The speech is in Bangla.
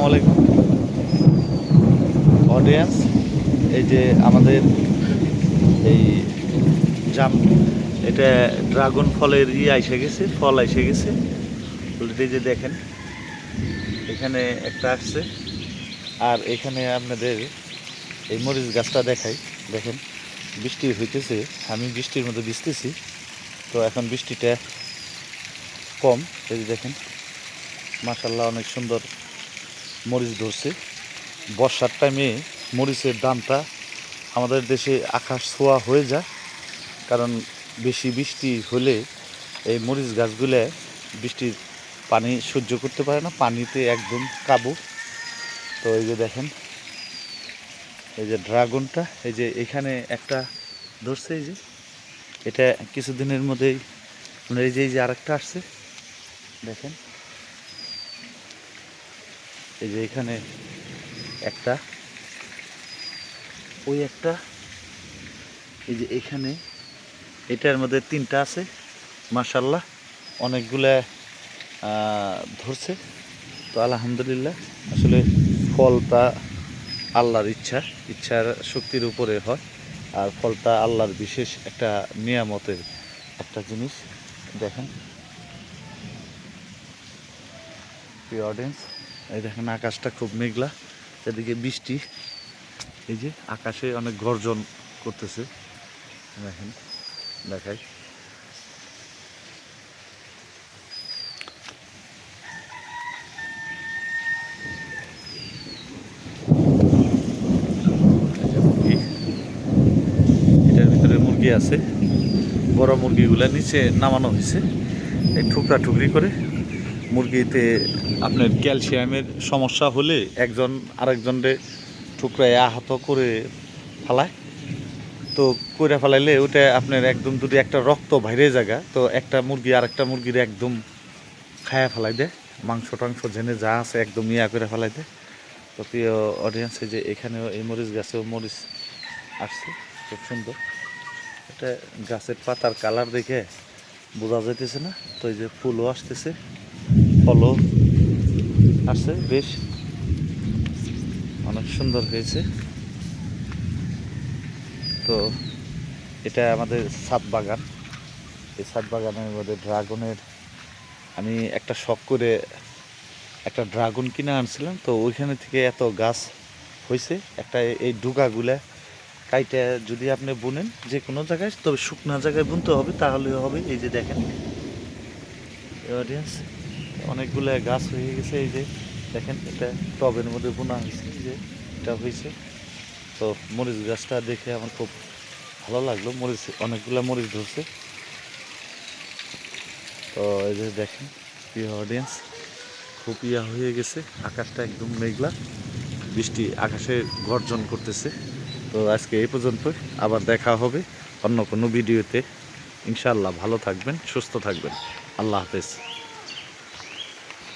আসসালামু আলাইকুম। অডিয়েন্স এই যে আমাদের এই জাম, এটা ড্রাগন ফলের ই এসে গেছে, ফল এসে গেছে। অলরেডি যে দেখেন, এখানে একটা আসছে। আর এখানে আপনাদের এই মরিচ গাছটা দেখাই। দেখেন, বৃষ্টি হইতেছে, আমি বৃষ্টির মধ্যে ভিজতেছি, তো এখন বৃষ্টিটা কম। এই যে দেখেন মাসাল্লাহ অনেক সুন্দর মরিচ ধরছে। বর্ষার টাইমে মরিচের দামটা আমাদের দেশে আকাশ ছোঁয়া হয়ে যায়। কারণ বেশি বৃষ্টি হলে এই মরিচ গাছগুলো বৃষ্টির পানি সহ্য করতে পারে না, পানিতে একদম কাবু। তো এই যে দেখেন, এই যে ড্রাগনটা, এই যে এখানে একটা ধরছে এই যে, এটা কিছুদিনের মধ্যেই আপনার এই যে এই যে আরেকটা আসছে, দেখেন। এই যে এখানে একটা, ওই একটা, এই যে এখানে, এটার মধ্যে তিনটা আছে মাশাল্লাহ অনেকগুলা ধরছে। তো আলহামদুলিল্লাহ, আসলে ফলটা আল্লাহর ইচ্ছা, ইচ্ছার শক্তির উপরে হয়, আর ফলটা আল্লাহর বিশেষ একটা নিয়ামতের একটা জিনিস। দেখেন। প্রিয় অডিয়েন্স এই দেখেন, আকাশটা খুব মেঘলা, এদিকে বৃষ্টি এই যে আকাশে অনেক গর্জন করতেছে, দেখেন, দেখাই। এটার ভিতরে মুরগি আছে, বড় মুরগিগুলা নিচে নামানো হয়েছে, এই ঠুকরা ঠুকরি করে মুরগিতে আপনার ক্যালসিয়ামের সমস্যা হলে একজন আরেকজনরে ঠুকরায় আহত করে ফেলায়। তো করে ফেলাইলে ওটা আপনার একদম যদি একটা রক্ত বাইরে জায়গা তো একটা মুরগি আর একটা মুরগির একদম খায়া ফেলাই দেয়। মাংস টাংস জেনে যা আছে একদম ইয়া করে ফেলাই দেয়। তো প্রিয় অডিয়েন্সে যে এখানেও এই মরিচ গাছেও মরিচ আসছে খুব সুন্দর। এটা গাছের পাতার কালার দেখে বোঝা যাইতেছে না। তো এই যে ফুলও আসতেছে। ফলও আসছে, বেশ অনেক সুন্দর হয়েছে। তো এটা আমাদের সাত বাগান। এই সাত বাগানের মধ্যে ড্রাগনের আমি একটা শখ করে একটা ড্রাগন কিনে আনছিলাম, তো ওইখানে থেকে এত গাছ হয়েছে। একটা এই ডুগাগুলা কাইটা যদি আপনি বুনেন যে কোনো জায়গায়, তবে শুকনো জায়গায় বুনতে হবে তাহলে হবে। এই যে দেখেন অডিয়েন্স অনেকগুলো গাছ হয়ে গেছে, এই যে দেখেন এটা টবের মধ্যে বোনা হয়েছে যে এটা হয়েছে। তো মরিচ গাছটা দেখে আমার খুব ভালো লাগল, মরিচ, অনেকগুলো মরিচ ধরছে। তো এই যে দেখেন, প্রিয় অডিয়েন্স খুব ইয়া হয়ে গেছে, আকাশটা একদম মেঘলা, বৃষ্টি আকাশে গর্জন করতেছে। তো আজকে এই পর্যন্ত, আবার দেখা হবে অন্য কোনো ভিডিওতে। ইনশাআল্লাহ ভালো থাকবেন, সুস্থ থাকবেন। আল্লাহ হাফেজ।